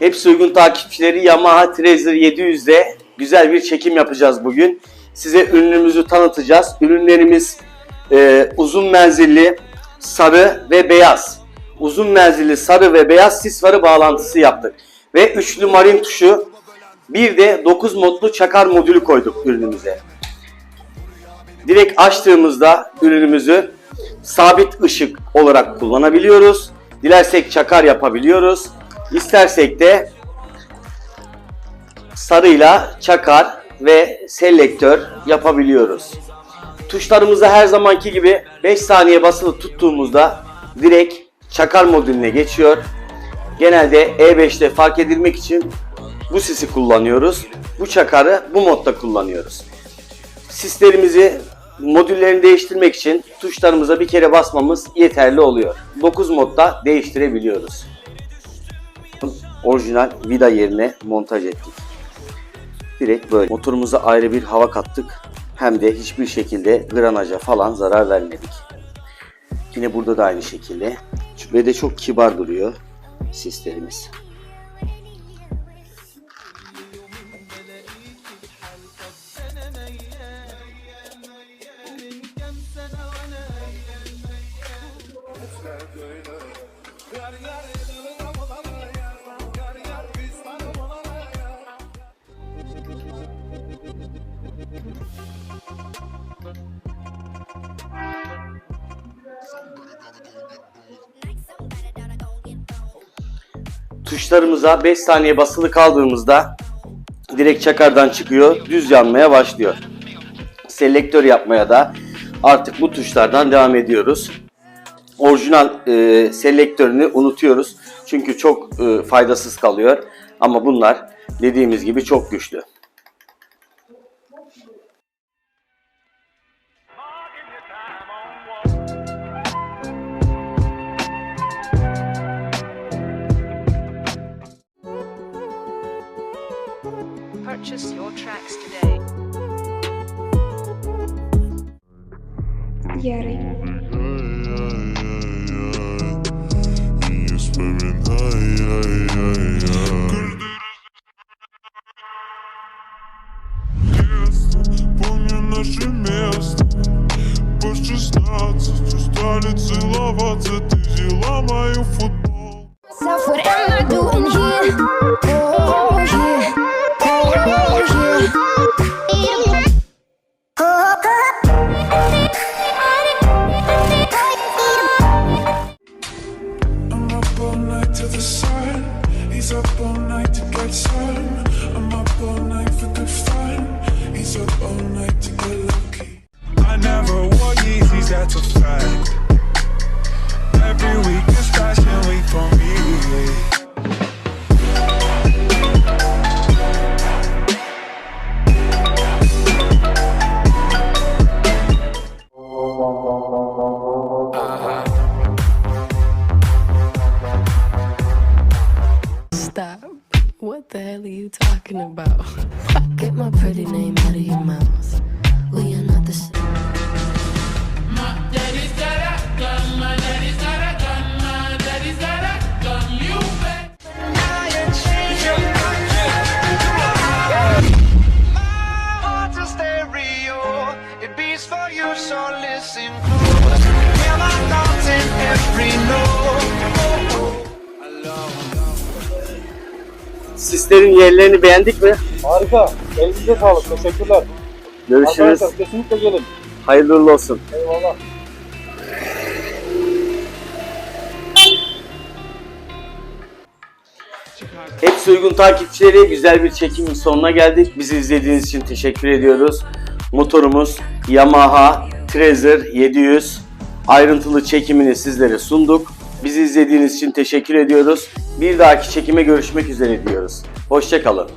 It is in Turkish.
Hepsi uygun takipçileri Yamaha Trazer 700'de güzel bir çekim yapacağız bugün. Size ürünümüzü tanıtacağız. Ürünlerimiz e, uzun menzilli sarı ve beyaz. Uzun menzilli sarı ve beyaz sis farı bağlantısı yaptık. Ve üçlü marin tuşu bir de 9 modlu çakar modülü koyduk ürünümüze. Direkt açtığımızda ürünümüzü sabit ışık olarak kullanabiliyoruz. Dilersek çakar yapabiliyoruz. İstersek de sarıyla çakar ve selektör yapabiliyoruz. Tuşlarımızı her zamanki gibi 5 saniye basılı tuttuğumuzda direkt çakar modülüne geçiyor. Genelde E5'te fark edilmek için bu sisi kullanıyoruz. Bu çakarı bu modda kullanıyoruz. Sislerimizi modüllerini değiştirmek için tuşlarımıza bir kere basmamız yeterli oluyor. 9 modda değiştirebiliyoruz. Orijinal vida yerine montaj ettik. Direkt böyle. Motorumuza ayrı bir hava kattık. Hem de hiçbir şekilde granaja falan zarar vermedik. Yine burada da aynı şekilde. Ve de çok kibar duruyor sislerimiz. Tuşlarımıza 5 saniye basılı kaldığımızda direkt çakardan çıkıyor, düz yanmaya başlıyor. Selektör yapmaya da artık bu tuşlardan devam ediyoruz. Orijinal e, selektörünü unutuyoruz. Çünkü çok e, faydasız kalıyor. Ama bunlar dediğimiz gibi çok güçlü. Purchase your tracks today. Ярый. Ее вспоминаю Помню наше место По 16 устали целоваться Ты взяла мою футболку He's up all night to get some. I'm up all night for good fun. He's up all night to get lucky. I never wore Yeezys, that's a fact the hell are you talking about? Get my pretty name out of your mouth. We are not the same. heart's a stereo. It beats for you, so listen close. Hear my thoughts in every note. Sislerin yerlerini beğendik mi? Harika. Elinize sağlık. Teşekkürler. Görüşürüz. Arkadaşlar kesinlikle gelin. Hayırlı uğurlu olsun. Eyvallah. Hepsi uygun takipçileri güzel bir çekimin sonuna geldik. Bizi izlediğiniz için teşekkür ediyoruz. Motorumuz Yamaha Trazer 700 ayrıntılı çekimini sizlere sunduk. Bizi izlediğiniz için teşekkür ediyoruz. Bir dahaki çekime görüşmek üzere diyoruz. Hoşçakalın.